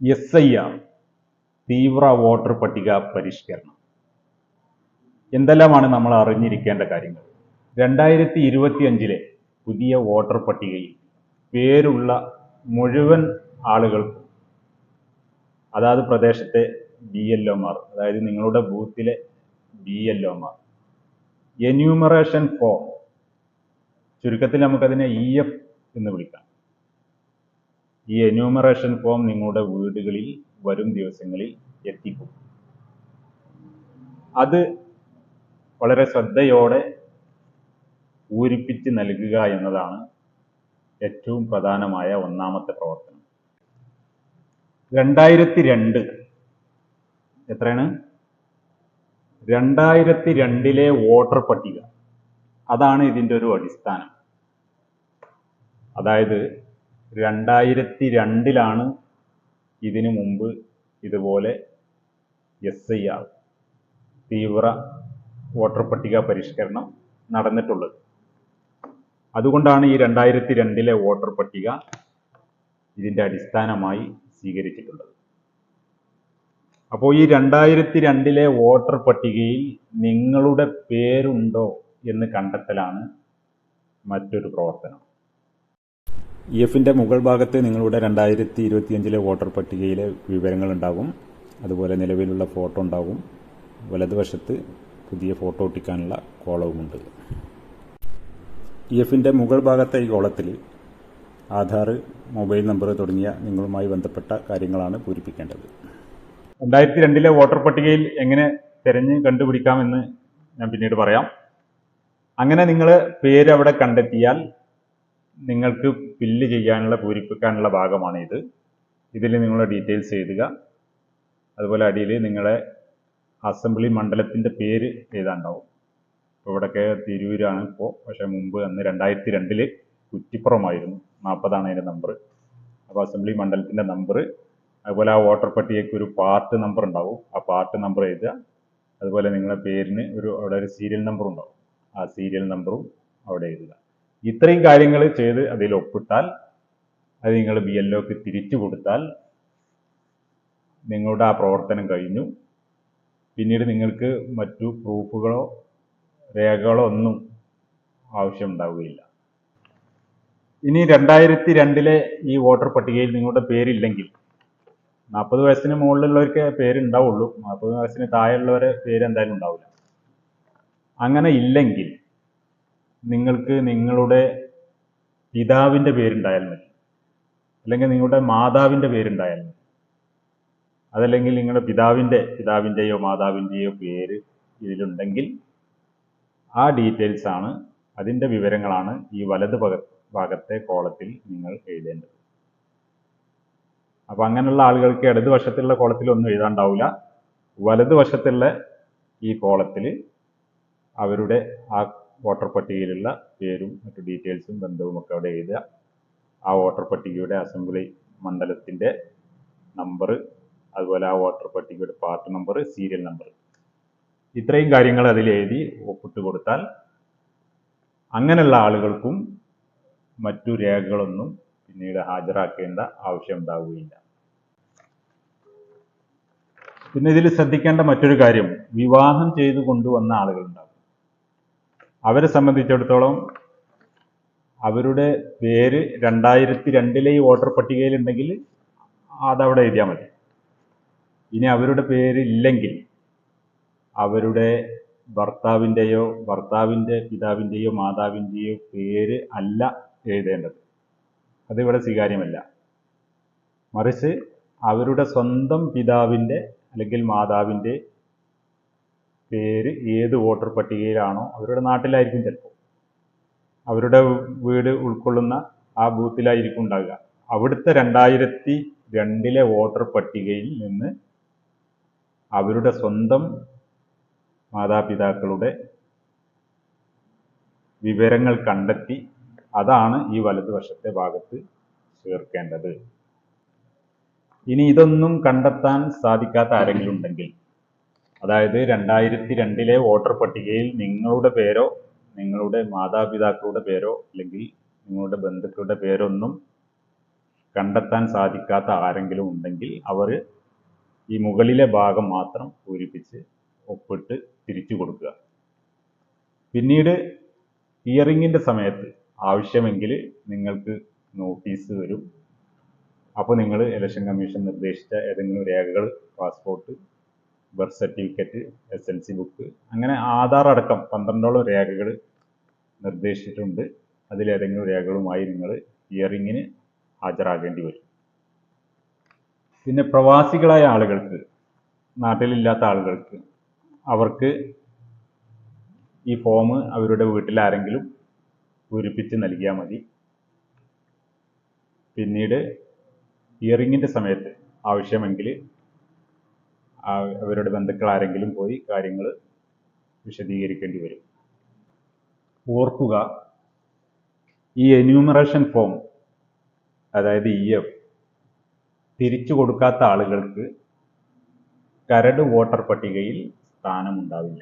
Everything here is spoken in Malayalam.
എസ് ഐ ആർ തീവ്ര വോട്ടർ പട്ടിക പരിഷ്കരണം. എന്തെല്ലാമാണ് നമ്മൾ അറിഞ്ഞിരിക്കേണ്ട കാര്യങ്ങൾ? രണ്ടായിരത്തി ഇരുപത്തി അഞ്ചിലെ പുതിയ വോട്ടർ പട്ടികയിൽ പേരുള്ള മുഴുവൻ ആളുകൾക്കും അതാത് പ്രദേശത്തെ ബി എൽ ഒമാർ അതായത് നിങ്ങളുടെ ബൂത്തിലെ ബി എൽ ഒമാർ എന്യൂമറേഷൻ ഫോം ചുരുക്കത്തിൽ നമുക്കതിനെ ഇ എഫ് എന്ന് വിളിക്കാം. ഈ എന്യൂമറേഷൻ ഫോം നിങ്ങളുടെ വീടുകളിൽ വരും ദിവസങ്ങളിൽ എത്തിക്കും അത് വളരെ ശ്രദ്ധയോടെ പൂരിപ്പിച്ച് നൽകുക എന്നതാണ് ഏറ്റവും പ്രധാനമായ ഒന്നാമത്തെ പ്രവർത്തനം. രണ്ടായിരത്തി രണ്ട് എത്രയാണ്? രണ്ടായിരത്തി രണ്ടിലെ വോട്ടർ പട്ടിക. അതാണ് ഇതിന്റെ ഒരു അടിസ്ഥാനം. അതായത് രണ്ടായിരത്തി രണ്ടിലാണ് ഇതിനു മുമ്പ് ഇതുപോലെ എസ് ഐ ആർ തീവ്ര വോട്ടർ പട്ടിക പരിഷ്കരണം നടന്നിട്ടുള്ളത്. അതുകൊണ്ടാണ് ഈ രണ്ടായിരത്തി രണ്ടിലെ വോട്ടർ പട്ടിക ഇതിന്റെ അടിസ്ഥാനമായി സ്വീകരിച്ചിട്ടുള്ളത്. അപ്പോൾ ഈ രണ്ടായിരത്തി രണ്ടിലെ വോട്ടർ പട്ടികയിൽ നിങ്ങളുടെ പേരുണ്ടോ എന്ന് കണ്ടെത്തലാണ് മറ്റൊരു പ്രവർത്തനം. ഇ എഫിന്റെ മുകൾ ഭാഗത്ത് നിങ്ങളുടെ രണ്ടായിരത്തി ഇരുപത്തിയഞ്ചിലെ വോട്ടർ പട്ടികയിലെ വിവരങ്ങൾ ഉണ്ടാകും അതുപോലെ നിലവിലുള്ള ഫോട്ടോ ഉണ്ടാകും. വലതുവശത്ത് പുതിയ ഫോട്ടോ ഒട്ടിക്കാനുള്ള കോളവുമുണ്ട്. ഇ എഫിന്റെ മുകൾ ഭാഗത്തെ ഈ കോളത്തിൽ ആധാർ മൊബൈൽ നമ്പർ തുടങ്ങിയ നിങ്ങളുമായി ബന്ധപ്പെട്ട കാര്യങ്ങളാണ് പൂരിപ്പിക്കേണ്ടത്. രണ്ടായിരത്തി രണ്ടിലെ വോട്ടർ പട്ടികയിൽ എങ്ങനെ തിരഞ്ഞ് കണ്ടുപിടിക്കാമെന്ന് ഞാൻ പിന്നീട് പറയാം. അങ്ങനെ നിങ്ങൾ പേര് അവിടെ കണ്ടെത്തിയാൽ നിങ്ങൾക്ക് ഫില്ല് ചെയ്യാനുള്ള പൂരിപ്പിക്കാനുള്ള ഭാഗമാണ് ഇത്. ഇതിൽ നിങ്ങളുടെ ഡീറ്റെയിൽസ് എഴുതുക. അതുപോലെ അടിയിൽ നിങ്ങളെ അസംബ്ലി മണ്ഡലത്തിന്റെ പേര് എഴുതാണ്ടാവും ഇപ്പോൾ ഇവിടെയൊക്കെ തിരൂരാണ് ഇപ്പോൾ പക്ഷേ മുമ്പ് അന്ന് രണ്ടായിരത്തി രണ്ടിൽ കുറ്റിപ്പുറമായിരുന്നു. നാൽപ്പതാണ് അതിന്റെ നമ്പർ അപ്പോൾ അസംബ്ലി മണ്ഡലത്തിന്റെ നമ്പർ അതുപോലെ ആ വോട്ടർ പട്ടികയ്ക്ക് ഒരു പാർട്ട് നമ്പർ ഉണ്ടാവും. ആ പാർട്ട് നമ്പർ എഴുതുക. അതുപോലെ നിങ്ങളുടെ പേരിന് ഒരു അവിടെ ഒരു സീരിയൽ നമ്പർ ഉണ്ടാവും. ആ സീരിയൽ നമ്പറും അവിടെ എഴുതുക. ഇത്രയും കാര്യങ്ങൾ ചെയ്ത് അതിൽ ഒപ്പിട്ടാൽ അത് നിങ്ങൾ ബി എൽ ഒക്ക് തിരിച്ചു കൊടുത്താൽ നിങ്ങളുടെ ആ പ്രവർത്തനം കഴിഞ്ഞു. പിന്നീട് നിങ്ങൾക്ക് മറ്റു പ്രൂഫുകളോ രേഖകളോ ഒന്നും ആവശ്യമുണ്ടാവുകയില്ല ഇനി രണ്ടായിരത്തി രണ്ടിലെ ഈ വോട്ടർ പട്ടികയിൽ നിങ്ങളുടെ പേരില്ലെങ്കിൽ നാൽപ്പത് വയസ്സിന് മുകളിലുള്ളവർക്ക് പേരുണ്ടാവുള്ളൂ നാൽപ്പത് വയസ്സിന് താഴെയുള്ളവരെ പേര് എന്തായാലും ഉണ്ടാവില്ല. അങ്ങനെ ഇല്ലെങ്കിൽ നിങ്ങൾക്ക് നിങ്ങളുടെ പിതാവിന്റെ പേരുണ്ടായാൽ മതി. അല്ലെങ്കിൽ നിങ്ങളുടെ മാതാവിന്റെ പേരുണ്ടായാൽ മതി. അതല്ലെങ്കിൽ നിങ്ങളുടെ പിതാവിന്റെ പിതാവിന്റെയോ മാതാവിന്റെയോ പേര് ഇതിലുണ്ടെങ്കിൽ ആ ഡീറ്റെയിൽസ് ആണ് അതിന്റെ വിവരങ്ങളാണ് ഈ വലത് ഭാഗ- ഭാഗത്തെ കോളത്തിൽ നിങ്ങൾ എഴുതേണ്ടത്. അപ്പോൾ അങ്ങനെയുള്ള ആളുകൾക്ക് ഇടതുവശത്തുള്ള കോളത്തിൽ ഒന്നും എഴുതാണ്ടാവില്ല വലതുവശത്തുള്ള ഈ കോളത്തിൽ അവരുടെ ആ വോട്ടർ പട്ടികയിലുള്ള പേരും മറ്റു ഡീറ്റെയിൽസും ബന്ധവും ഒക്കെ അവിടെ എഴുതുക. ആ വോട്ടർ പട്ടികയുടെ അസംബ്ലി മണ്ഡലത്തിന്റെ നമ്പർ അതുപോലെ ആ വോട്ടർ പട്ടികയുടെ പാർട്ട് നമ്പർ സീരിയൽ നമ്പർ ഇത്രയും കാര്യങ്ങൾ അതിൽ എഴുതി ഒപ്പിട്ട് കൊടുത്താൽ അങ്ങനെയുള്ള ആളുകൾക്കും മറ്റു രേഖകളൊന്നും പിന്നീട് ഹാജരാക്കേണ്ട ആവശ്യം ഉണ്ടാവുകയില്ല. പിന്നെ ഇതിൽ ശ്രദ്ധിക്കേണ്ട മറ്റൊരു കാര്യം വിവാഹം ചെയ്തു കൊണ്ടുവന്ന ആളുകളുണ്ടാകും അവരെ സംബന്ധിച്ചിടത്തോളം അവരുടെ പേര് രണ്ടായിരത്തി രണ്ടിലെ ഈ വോട്ടർ പട്ടികയിൽ ഉണ്ടെങ്കിൽ അതവിടെ എഴുതിയാൽ മതി. ഇനി അവരുടെ പേര് ഇല്ലെങ്കിൽ അവരുടെ ഭർത്താവിന്റെയോ ഭർത്താവിന്റെ പിതാവിന്റെയോ മാതാവിന്റെയോ പേര് അല്ല എഴുതേണ്ടത്. അതിവിടെ സ്വീകാര്യമല്ല. മറിച്ച് അവരുടെ സ്വന്തം പിതാവിന്റെ അല്ലെങ്കിൽ മാതാവിന്റെ പേര് ഏത് വോട്ടർ പട്ടികയിലാണോ അവരുടെ നാട്ടിലായിരിക്കും ചിലപ്പോൾ. അവരുടെ വീട് ഉൾക്കൊള്ളുന്ന ആ ബൂത്തിലായിരിക്കും ഉണ്ടാകുക അവിടുത്തെ രണ്ടായിരത്തി രണ്ടിലെ വോട്ടർ പട്ടികയിൽ നിന്ന് അവരുടെ സ്വന്തം മാതാപിതാക്കളുടെ വിവരങ്ങൾ കണ്ടെത്തി അതാണ് ഈ വലതുവശത്തെ ഭാഗത്ത് ചേർക്കേണ്ടത്. ഇനി ഇതൊന്നും കണ്ടെത്താൻ സാധിക്കാത്ത ആരെങ്കിലും ഉണ്ടെങ്കിൽ അതായത് രണ്ടായിരത്തി രണ്ടിലെ വോട്ടർ പട്ടികയിൽ നിങ്ങളുടെ പേരോ നിങ്ങളുടെ മാതാപിതാക്കളുടെ പേരോ അല്ലെങ്കിൽ നിങ്ങളുടെ ബന്ധുക്കളുടെ പേരൊന്നും കണ്ടെത്താൻ സാധിക്കാത്ത ആരെങ്കിലും ഉണ്ടെങ്കിൽ അവർ ഈ മുകളിലെ ഭാഗം മാത്രം പൂരിപ്പിച്ച് ഒപ്പിട്ട് തിരിച്ചു കൊടുക്കുക. പിന്നീട് ഹിയറിങ്ങിന്റെ സമയത്ത് ആവശ്യമെങ്കിൽ നിങ്ങൾക്ക് നോട്ടീസ് വരും. അപ്പോൾ നിങ്ങൾ ഇലക്ഷൻ കമ്മീഷൻ നിർദ്ദേശിച്ച ഏതെങ്കിലും രേഖകൾ passport birth certificate S L C book അങ്ങനെ ആധാർ അടക്കം പന്ത്രണ്ടോളം രേഖകൾ നിർദ്ദേശിച്ചിട്ടുണ്ട്. അതിലേതെങ്കിലും രേഖകളുമായി നിങ്ങൾ ഹിയറിങ്ങിന് ഹാജരാകേണ്ടി വരും. പിന്നെ പ്രവാസികളായ ആളുകൾക്ക് നാട്ടിലില്ലാത്ത ആളുകൾക്ക് അവർക്ക് ഈ ഫോം അവരുടെ വീട്ടിൽ ആരെങ്കിലും പൂരിപ്പിച്ച് നൽകിയാൽ മതി. പിന്നീട് ഹിയറിങ്ങിന്റെ സമയത്ത് ആവശ്യമെങ്കിൽ അവരുടെ ബന്ധുക്കൾ ആരെങ്കിലും പോയി കാര്യങ്ങൾ വിശദീകരിക്കേണ്ടി വരും. ഓർക്കുക ഈ എന്യൂമറേഷൻ ഫോം അതായത് ഇ എഫ് തിരിച്ചു കൊടുക്കാത്ത ആളുകൾക്ക് കരട് വോട്ടർ പട്ടികയിൽ സ്ഥാനമുണ്ടാവില്ല.